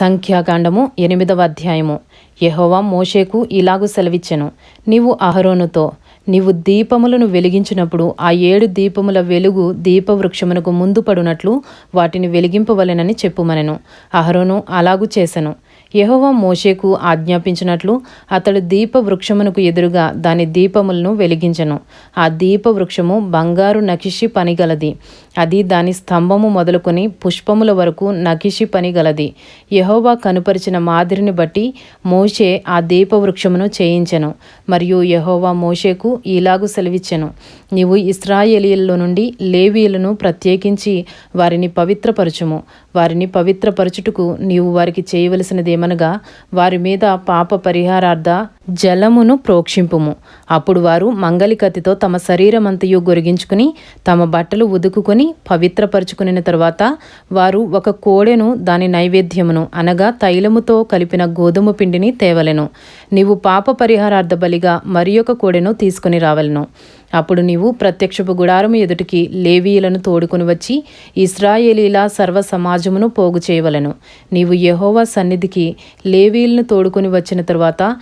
సంఖ్యాకాండము ఎనిమిదవ అధ్యాయము. యెహోవా మోషేకు ఇలాగు సెలవిచ్చెను. నీవు అహరోనుతో నీవు దీపములను వెలిగించినప్పుడు ఆ ఏడు దీపముల వెలుగు దీపవృక్షమునకు ముందు పడునట్లు వాటిని వెలిగింపవలెనని చెప్పుమనెను. అహరోను అలాగు చేసెను. యెహోవా మోషేకు ఆజ్ఞాపించినట్లు అతడు దీప వృక్షమునకు ఎదురుగా దాని దీపములను వెలిగించను. ఆ దీప వృక్షము బంగారు నకిషి పనిగలది. అది దాని స్తంభము మొదలుకొని పుష్పముల వరకు నకిషి పనిగలది. యహోవా కనుపరిచిన మాదిరిని బట్టి మోషే ఆ దీప వృక్షమును చేయించెను. మరియు యహోవా మోషేకు ఇలాగు సెలవిచ్చెను. నీవు ఇస్రాయేలీల్లో నుండి లేవీయులను ప్రత్యేకించి వారిని పవిత్రపరచుము. వారిని పవిత్రపరచుటకు నీవు వారికి చేయవలసినదేమనగా వారి మీద పాప పరిహారార్థ జలమును ప్రోక్షింపుము. అప్పుడు వారు మంగలికత్తితో తమ శరీరమంతయు గొరిగించుకుని తమ బట్టలు ఉదుకుకొని పవిత్రపరుచుకుని తరువాత వారు ఒక కోడెను దాని నైవేద్యమును అనగా తైలముతో కలిపిన గోధుమ పిండిని తేవలెను. నీవు పాప పరిహారార్థ బలిగా మరి ఒక కోడెను తీసుకుని రావలను. అప్పుడు నీవు ప్రత్యక్షపు గుడారము ఎదుటికి లేవీయులను తోడుకుని వచ్చి ఇస్రాయేలీల సర్వ సమాజమును పోగు చేయవలను. నీవు యహోవా సన్నిధికి లేవీయులను తోడుకుని వచ్చిన తరువాత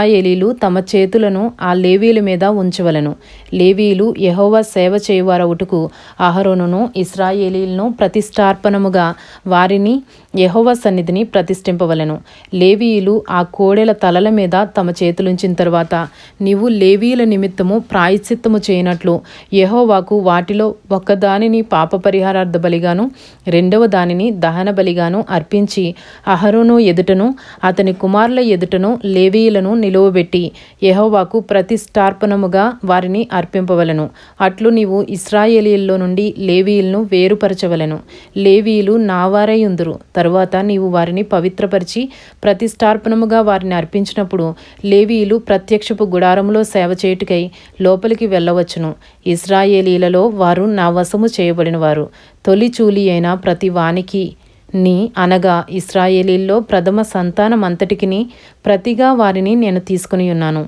ఇస్రాయేలీలు తమ చేతులను ఆ లేవీల మీద ఉంచవలను. లేవీలు యహోవా సేవ చేయువారవుటకు అహరోనును ఇస్రాయేలీలను ప్రతిష్టార్పణముగా వారిని యెహోవా సన్నిధిని ప్రతిష్ఠింపవలను. లేవీయులు ఆ కోడెల తలల మీద తమ చేతులుంచిన తరువాత నీవు లేవీయుల నిమిత్తము ప్రాయశ్చిత్తము చేయనట్లు యహోవాకు వాటిలో ఒకదానిని పాప పరిహారార్థ బలిగాను రెండవ దానిని దహన బలిగాను అర్పించి అహరోను ఎదుటను అతని కుమారుల ఎదుటను లేవీయులను నిలువబెట్టి యెహోవాకు ప్రతిష్టార్పణముగా వారిని అర్పింపవలను. అట్లు నీవు ఇస్రాయేలీల్లో నుండి లేవీయులను వేరుపరచవలను. లేవీయులు నావారై ఉందరు. తరువాత నీవు వారిని పవిత్రపరిచి ప్రతిష్టార్పణముగా వారిని అర్పించినప్పుడు లేవీయులు ప్రత్యక్షపు గుడారములో సేవ చేయుటకై లోపలికి వెళ్ళవచ్చును. ఇస్రాయేలీలలో వారు నా వశము చేయబడినవారు. తొలిచూలి అయిన ప్రతి వానికి నీ అనగా ఇస్రాయేలీల్లో ప్రథమ సంతానమంతటికిని ప్రతిగా వారిని నేను తీసుకుని ఉన్నాను.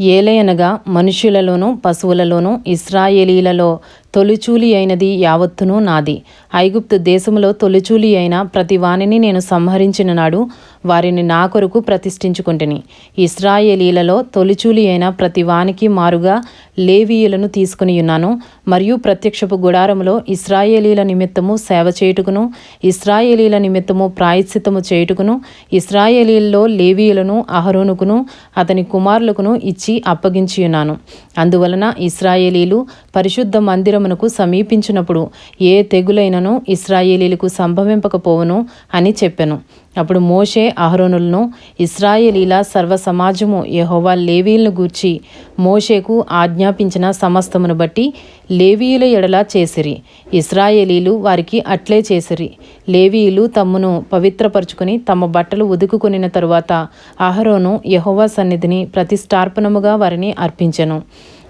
ఏలయనగా మనుష్యులలోనూ పశువులలోనూ ఇస్రాయేలీలలో తొలిచూలి అయినది యావత్తును నాది. ఐగుప్తు దేశములో తొలిచూలి అయిన ప్రతి వానిని నేను సంహరించిన నాడు వారిని నా కొరకు ప్రతిష్ఠించుకుంటుని. ఇస్రాయేలీలలో తొలిచూలి అయిన ప్రతి వానికి మారుగా లేవీయులను తీసుకుని ఉన్నాను. మరియు ప్రత్యక్షపు గుడారములో ఇస్రాయేలీల నిమిత్తము సేవ చేయుటకును ఇస్రాయేలీల నిమిత్తము ప్రాయశ్చితము చేయుటకును ఇస్రాయేలీల్లో లేవీయులను అహరోనుకును అతని కుమారులకును ఇచ్చి అప్పగించి ఉన్నాను. అందువలన ఇస్రాయేలీలు పరిశుద్ధ మందిరం మందిరమునకు సమీపించినప్పుడు ఏ తెగులైనను ఇస్రాయేలీలకు సంభవింపకపోవును అని చెప్పెను. అప్పుడు మోషే అహరోనులను ఇస్రాయేలీల సర్వ సమాజము యహోవా లేవీలను గూర్చి మోషేకు ఆజ్ఞాపించిన సమస్తమును బట్టి లేవీయుల ఎడల చేసిరి. ఇస్రాయేలీలు వారికి అట్లే చేసిరి. లేవీయులు తమ్మును పవిత్రపరుచుకుని తమ బట్టలు ఉదుకుకొనిన తరువాత అహరోను యహోవా సన్నిధిని ప్రతిష్టార్పణముగా వారిని అర్పించెను.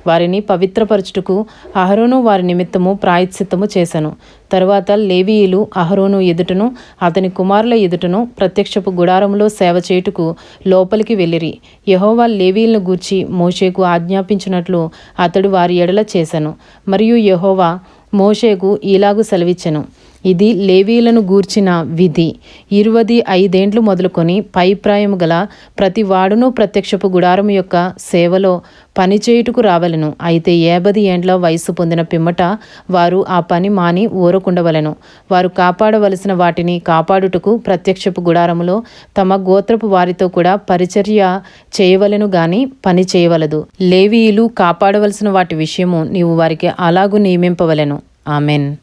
వారిని పవిత్రపరచుటకు అహరోను వారి నిమిత్తము ప్రాయశ్చిత్తము చేశాను తరువాత లేవీయులు అహరోను ఎదుటను అతని కుమారుల ఎదుటను ప్రత్యక్షపు గుడారంలో సేవ చేయుటకు లోపలికి వెళ్ళిరి. యహోవా లేవీలను గూర్చి మోషేకు ఆజ్ఞాపించినట్లు అతడు వారి ఎడల చేశాను మరియు యహోవా మోషేకు ఇలాగు సెలవిచ్చెను. ఇది లేవీలను గూర్చిన విధి. ఇరువది ఐదేండ్లు మొదలుకొని పైప్రాయము గల ప్రతి వాడును ప్రత్యక్షపు గుడారం యొక్క సేవలో పనిచేయుటకు రావలను. అయితే ఏబది ఏండ్ల వయసు పొందిన పిమ్మట వారు ఆ పని మాని ఊరకుండవలను. వారు కాపాడవలసిన వాటిని కాపాడుటకు ప్రత్యక్షపు గుడారములో తమ గోత్రపు వారితో కూడా పరిచర్య చేయవలను గాని పని చేయవలదు. లేవీయులు కాపాడవలసిన వాటి విషయము నీవు వారికి అలాగూ నియమింపవలెను. ఆమెన్.